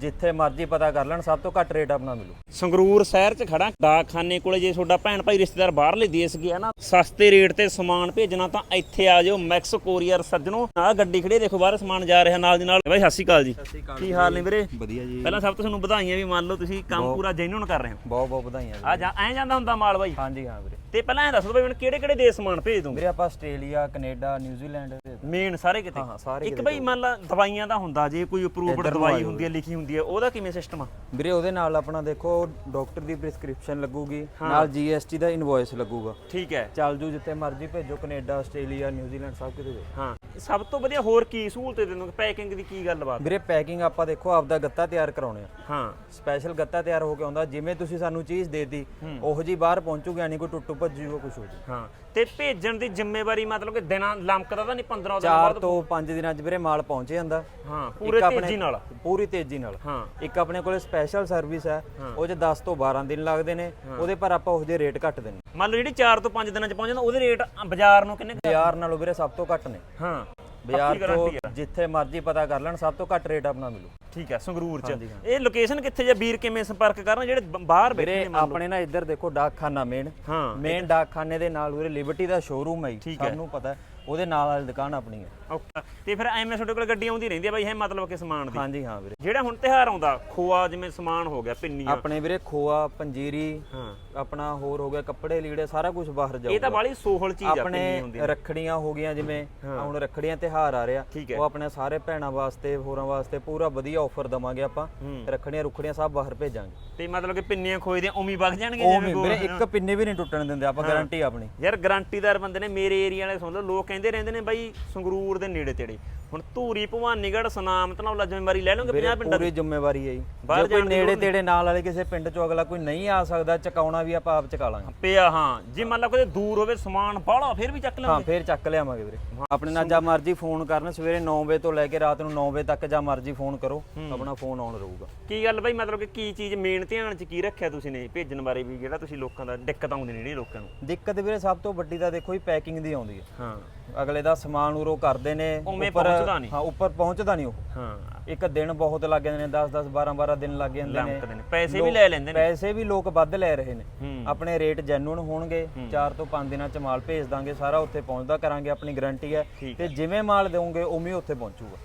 ਜਿੱਥੇ ਮਰਜ਼ੀ ਪਤਾ ਕਰ ਲੈਣ ਸਭ ਤੋਂ ਘੱਟ ਰੇਟ ਆਪਣਾ ਮਿਲੂ। ਸੰਗਰੂਰ ਸ਼ਹਿਰ 'ਚ ਖੜਾ ਡਾਕਖਾਨੇ ਕੋਲੇ ਜੇ ਤੁਹਾਡਾ ਭੈਣ ਭਾਈ ਰਿਸ਼ਤੇਦਾਰ ਬਾਹਰਲੇ ਦੇਸ਼ ਗਿਆ ਨਾ ਸਸਤੇ ਰੇਟ ਤੇ ਸਮਾਨ ਭੇਜਣਾ ਤਾਂ ਇੱਥੇ ਆ ਜਾਓ ਮੈਕਸ ਕੋਰੀਅਰ ਸੱਜਣੋ। ਆ ਗੱਡੀ ਖੜੀ ਦੇਖੋ ਬਾਹਰ ਸਮਾਨ ਜਾ ਰਿਹਾ ਨਾਲ ਦੀ ਨਾਲ। ਬਾਈ ਸਤਿ ਸ਼੍ਰੀ ਅਕਾਲ ਜੀ। ਕੀ ਹਾਲ ਨੇ ਵੀਰੇ? ਵਧੀਆ ਜੀ। ਪਹਿਲਾਂ ਸਭ ਤੋਂ ਤੁਹਾਨੂੰ ਵਧਾਈਆਂ ਵੀ ਮੰਨ ਲਓ ਤੁਸੀਂ ਕੰਮ ਪੂਰਾ ਜੈਨੂਨ ਕਰ ਰਹੇ ਹੋ। ਬਹੁਤ ਬਹੁਤ ਵਧਾਈਆਂ ਆ ਜਾ ਐਂ ਜਾਂਦਾ ਹੁੰਦਾ ਮਾਲ ਬਾਈ? ਹਾਂਜੀ ਹਾਂ ਵੀਰੇ। ਤੇ ਪਹਿਲਾਂ ਐਂ ਦੱਸੋ ਬਾਈ ਮੈਨੂੰ ਕਿਹੜੇ ਕਿਹੜੇ ਦੇਸ਼ ਸਮਾਨ ਭੇਜ ਦੋਗੇ ਵੀਰੇ ਆਪਾਂ ਆਸਟ੍ਰੇਲੀਆ ਕੈਨੇਡਾ ਨਿਊਜ਼ੀਲੈਂਡ ਮੇਨ ਸਾਰੇ ਕਿਤੇ? ਹਾਂ, ਸਾਰੇ ਇੱਕ ਬਈ ਮੰਨ ਲਾ ਦਵਾਈਆਂ ਦਾ ਹੁੰਦਾ ਜੇ ਕੋਈ ਅਪਰੂਵਡ ਇੱਧਰ ਨੂੰ ਦਵਾਈ ਹੁੰਦੀ ਹੈ ਲਿਖੀ ਹੁੰਦੀ ਹੈ ਉਹਦਾ ਕਿਵੇਂ ਸਿਸਟਮ ਆ? ਵੀਰੇ ਉਹਦੇ ਨਾਲ ਆਪਣਾ ਦੇਖੋ ਡਾਕਟਰ ਦੀ ਪ੍ਰਿਸਕ੍ਰਿਪਸ਼ਨ ਲੱਗੂਗੀ ਨਾਲ ਜੀਐਸਟੀ ਦਾ ਇਨਵੋਇਸ ਲੱਗੂਗਾ। ਠੀਕ ਹੈ। ਚੱਲ ਜੂ ਜਿੱਥੇ ਮਰਜ਼ੀ ਭੇਜੋ ਕੈਨੇਡਾ ਆਸਟ੍ਰੇਲੀਆ ਨਿਊਜ਼ੀਲੈਂਡ ਸਭ ਕਿਤੇ ਭੇਜੋ। ਹਾਂ ਸਭ ਤੋਂ ਵਧੀਆ ਹੋਰ ਕੀ ਸਹੂਲਤ ਦੇ ਦਿੰਦੇ? ਪੈਕਿੰਗ ਦੀ ਕੀ ਗੱਲਬਾਤ? ਵੀਰੇ ਪੈਕਿੰਗ ਆਪਾਂ ਦੇਖੋ ਆਪਦਾ ਗੱਤਾ ਤਿਆਰ ਕਰਾਉਣੇ ਆ। ਹਾਂ। ਸਪੈਸ਼ਲ ਗੱਤਾ ਤਿਆਰ ਹੋ ਕੇ ਆਉਂਦਾ ਜਿਵੇਂ ਤੁਸੀਂ ਸਾਨੂੰ ਚੀਜ਼ ਦੇਤੀ ਉਹੋ ਜੀ ਬਾਹਰ ਪਹੁੰਚੂਗੀ ਨਹੀਂ ਕੋਈ ਟੁੱਟੂ ਭੱਜੂਗਾ ਕੁਝ ਹੋ ਜੀ ਹਾਂ ਤੇ ਭੇਜਣ ਦੀ ਜ਼ਿੰਮੇਵਾਰੀ ਮਤਲਬ ਕਿ ਦਿਨਾਂ ਲੰਕਦਾ ਤਾਂ ਨਹੀਂ 15 ਦਿਨ ਚਾਰ ਬਾਅਦ ਤੋਂ 5 ਦਿਨਾਂ 'ਚ ਵੀਰੇ ਮਾਲ ਪਹੁੰਚ ਜਾਂਦਾ। ਹਾਂ ਪੂਰੇ ਇੱਕ ਆਪਣੇ- ਤੇਜ਼ੀ ਨਾਲ। ਪੂਰੀ ਤੇਜ਼ੀ ਨਾਲ। ਹਾਂ। ਇੱਕ ਆਪਣੇ ਕੋਲੇ ਸਪੈਸ਼ਲ ਸਰਵਿਸ ਹੈ ਉਹ 'ਚ 10 ਤੋਂ 12 ਦਿਨ ਲੱਗਦੇ ਨੇ ਉਹਦੇ ਪਰ ਆਪਾਂ ਉਹ ਜਿਹੇ ਰੇਟ ਘੱਟ ਦਿੰਦੇ। ਮੰਨ ਲਓ ਜਿਹੜੀ 4 ਤੋਂ 5 ਦਿਨਾਂ ਚ ਪਹੁੰਚ ਜਾਂਦਾ ਉਹਦੇ ਰੇਟ ਬਾਜ਼ਾਰ ਨੂੰ ਕਿੰਨੇ ਕੁ- ਬਾਜ਼ਾਰ ਨਾਲੋਂ ਵੀਰੇ ਸਭ ਤੋਂ ਘੱਟ ਨੇ। ਹਾਂ। ਬਾਜ਼ਾਰ ਪੱਕੀ ਤੋਂ ਆ। ਜਿੱਥੇ ਮਰਜ਼ੀ ਪਤਾ ਕਰ ਲੈਣ ਸਭ ਤੋਂ ਘੱਟ ਰੇਟ ਆਪਣਾ ਮਿਲੂ। ਠੀਕ ਹੈ ਸੰਗਰੂਰ ਚ। ਇਹ ਲੋਕੇਸ਼ਨ ਕਿੱਥੇ ਜਾਂ ਵੀਰ ਕਿਵੇਂ ਸੰਪਰਕ ਕਰਨ ਜਿਹੜੇ ਬ- ਬਾਹਰ ਬੈਠੇ ਵੀਰੇ ਨੇ ਮੰਨ ਲਓ। ਆਪਣੇ ਨਾ ਇੱਧਰ ਦੇਖੋ ਡਾਕਖਾਨਾ ਮੇਨ ਹਾਂ ਮੇਨ ਡਾਕਖਾਨੇ ਦੇ ਨਾਲ ਵੀਰੇ ਲਿਬਰਟੀ ਦਾ ਸ਼ੋਰੂਮ ਹੈ ਜੀ, ਠੀਕ ਸਭ ਨੂੰ ਪਤਾ ਹੈ। ਉਹਦੇ ਨਾਲ ਵਾਲੀ ਦੁਕਾਨ ਆਪਣੀ ਹੈ। ਓਕੇ ਤੇ ਫਿਰ ਐਵੇਂ ਤੁਹਾਡੇ ਕੋਲ ਗੱਡੀ ਆਉਂਦੀ ਰਹਿੰਦੀ ਹੈ ਬਾਈ ਇਹ ਮਤਲਬ ਕਿ ਸਮਾਨ ਦੀ। ਹਾਂਜੀ ਹਾਂ ਵੀਰੇ। ਜਿਹੜਾ ਹੁਣ ਤਿਹਾਰ ਆਉਂਦਾ ਖੋਆ ਜਿਵੇਂ ਸਮਾਨ ਹੋ ਗਿਆ ਪਿੰਨੀਆਂ। ਆਪਣੇ ਵੀਰੇ ਖੋਆ ਪੰਜੀਰੀ ਹਾਂ। ਆਪਣਾ ਹੋਰ ਹੋ ਗਿਆ ਕੱਪੜੇ ਲੀੜੇ ਸਾਰਾ ਕੁਝ ਬਾਹਰ ਇਹ ਜਾਊਗਾ ਤਾਂ ਬਾਲੀ ਸੋਹਲ ਚੀਜ਼ ਆ ਆਪਣੇ ਪਿੰਨੀ ਹੁੰਦੀ ਰੱਖੜੀਆਂ ਹੋ ਗਈਆਂ ਜਿਵੇਂ ਹੁਣ ਰੱਖੜੀਆਂ ਤਿਹਾਰ ਆ ਰਿਹਾ। ਹੈ। ਉਹ ਆਪਣੇ ਸਾਰੇ ਭੈਣਾਂ ਵਾਸਤੇ ਹੋਰਾਂ ਵਾਸਤੇ ਪੂਰਾ ਵਧੀਆ ਆਫਰ ਦਵਾਂਗੇ ਆਪਾਂ। ਰੱਖੜੀਆਂ ਰੁਖੜੀਆਂ ਸਭ ਬਾਹਰ ਭੇਜਾਂਗੇ। ਤੇ ਮਤਲਬ ਕਿ ਪਿੰਨੀਆਂ ਖੋਏ ਦੀਆਂ ਉਮੀ ਵਗ ਜਾਣਗੇ ਜਿਵੇਂ ਵੀਰੇ ਇੱਕ ਪਿੰਨੇ ਵੀ ਨਹੀਂ ਟੁੱਟਣ ਦਿੰਦੇ ਆਪਾਂ ਗਾਰੰਟੀ ਆਪਣੀ। ਯਾਰ ਗਰੰਟੀਦਾਰ ਬੰਦੇ ਨੇ ਮੇਰੇ ਏਰੀਆ ਵਾਲੇ ਸੁਣ ਲਓ ਲੋਕ ਕਹਿੰਦੇ ਰਹਿੰਦੇ ਨੇ ਬਾਈ ਸੰਗਰੂਰ ਦੇ ਨੇੜੇ ਤੇੜੇ। ਹੁਣ ਧੂਰੀ ਭਵਾਨੀਗੜ੍ਹ ਸਨਾਮ ਤਨੌਲਾ ਜ਼ਿੰਮੇਵਾਰੀ ਲੈ ਲਓਗੇ 50 ਪਿੰਡਾਂ ਦੀ? ਪੂਰੀ ਜ਼ਿੰਮੇਵਾਰੀ ਹੈ ਜੀ। ਬਾਹਰ ਜੇ ਕੋਈ ਜਾਣ ਦੀ ਨੇੜੇ ਤੇੜੇ ਨਾਲ ਵਾਲੇ ਕਿਸੇ ਪਿੰਡ ਚੋਂ ਅਗਲਾ ਕੋਈ ਨਹੀਂ ਆ ਸਕਦਾ ਚਕਾਉਣਾ ਵੀ ਆਪਾਂ ਆਪ ਚਕਾ ਲਾਂਗੇ। ਪਿਆ ਹਾਂ। ਜੇ ਮੰਨ ਲਾ ਕੋਈ ਦੂਰ ਹੋਵੇ ਸਮਾਨ ਬਾਹਲਾ ਫਿਰ ਵੀ ਚੱਕ ਹਾਂ ਫੇਰ ਚੱਕ ਲਿਆਵਾਂਗੇ ਵੀਰੇ। ਆਪਣੇ ਨਾਲ ਜਾਂ ਮਰਜ਼ੀ ਫੋਨ ਕਰਨ ਸਵੇਰੇ 9 ਵਜੇ ਤੋਂ ਲੈ ਕੇ ਰਾਤ ਨੂੰ 9 ਵਜੇ ਤੱਕ ਜਾਂ ਮਰਜ਼ੀ ਫੋਨ ਕਰੋ ਆਪਣਾ ਫੋਨ ਆਨ ਰਹੂਗਾ। ਕੀ ਗੱਲ ਬਾਈ ਮਤਲਬ ਕਿ ਕੀ ਚੀਜ਼ ਮੇਨ ਧਿਆਨ ਚ ਕੀ ਰੱਖਿਆ ਤੁਸੀਂ ਨੇ ਭੇਜਣ ਬਾਰੇ ਵੀ ਜਿਹੜਾ ਤੁਸੀਂ ਲੋਕਾਂ ਦਾ ਦਿੱਕਤ ਆਉਂਦੀ ਨੇ ਜਿਹੜੀ ਲੋਕਾਂ ਨੂੰ? ਦਿੱਕਤ ਵੀਰੇ ਸਭ ਤੋਂ ਵੱਡੀ ਤਾਂ ਦੇਖੋ ਜੀ ਪੈਕਿੰਗ ਦੀ ਆਉਂਦੀ ਹੈ। ਹਾਂ। ਅਗਲੇ ਦਾ ਸਮਾਨ ਉਰੋ ਕਰਦੇ ਨੇ ਉਵੇਂ ਪਹੁੰਚਦਾ ਨਹੀਂ। ਹਾਂ ਉੱਪਰ ਪਹੁੰਚਦਾ ਨਹੀਂ ਉਹ। ਹਾਂ। ਇੱਕ ਦਿਨ ਬਹੁਤ ਲੱਗ ਜਾਂਦੇ ਨੇ 10 10 12 12 ਦਿਨ ਲੱਗ ਜਾਂਦੇ ਨੇ। ਲੰਕਦੇ ਨੇ। ਪੈਸੇ ਵੀ ਲੈ ਲੈਂਦੇ ਨੇ। ਪੈਸੇ ਵੀ ਲੋਕ ਵੱਧ ਲੈ ਰਹੇ ਨੇ। ਹੂੰ। ਆਪਣੇ ਰੇਟ ਜੈਨੂਨ ਹੋਣਗੇ। 4 ਤੋਂ 5 ਦਿਨਾਂ ਚ ਮਾਲ ਭੇਜ ਦਾਂਗੇ ਸਾਰਾ ਉੱਥੇ ਪਹੁੰਚਦਾ ਕਰਾਂਗੇ ਆਪਣੀ ਗਾਰੰਟੀ ਹੈ। ਤੇ ਜਿਵੇਂ ਮਾਲ ਦੇਵੋਗੇ ਉਵੇਂ ਹੀ ਉੱਥੇ ਪਹੁੰਚੂਗਾ।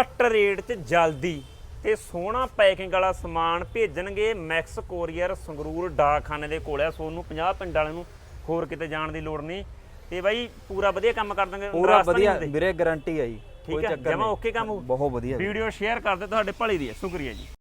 ਘੱਟ ਰੇਟ 'ਚ ਜਲਦੀ ਤੇ ਸੋਹਣਾ ਪੈਕਿੰਗ ਵਾਲਾ ਸਮਾਨ ਭੇਜਣਗੇ ਮੈਕਸ ਕੋਰੀਅਰ ਸੰਗਰੂਰ ਡਾਕਖਾਨੇ ਦੇ ਕੋਲ ਆ ਸੋਨੂੰ 50 ਪਿੰਡ ਵਾਲਿਆਂ ਨੂੰ ਹੋਰ ਕਿਤੇ ਜਾਣ ਦੀ ਲੋੜ ਨਹੀਂ। ਤੇ ਬਾਈ ਪੂਰਾ ਵਧੀਆ ਕੰਮ ਕਰ ਦਾਂਗੇ ਪੂਰਾ ਵਧੀਆ। ਵੀਰੇ ਗਾਰੰਟੀ ਹੈ ਜੀ ਠੀਕ ਹੈ ਜਮਾ ਓਕੇ ਕੰਮ। ਬਹੁਤ ਵਧੀਆ ਵੀਡੀਓ ਸ਼ੇਅਰ ਕਰਦੇ ਤੁਹਾਡੇ ਭਲੇ ਦੀ ਹੈ ਸ਼ੁਕਰੀਆ ਜੀ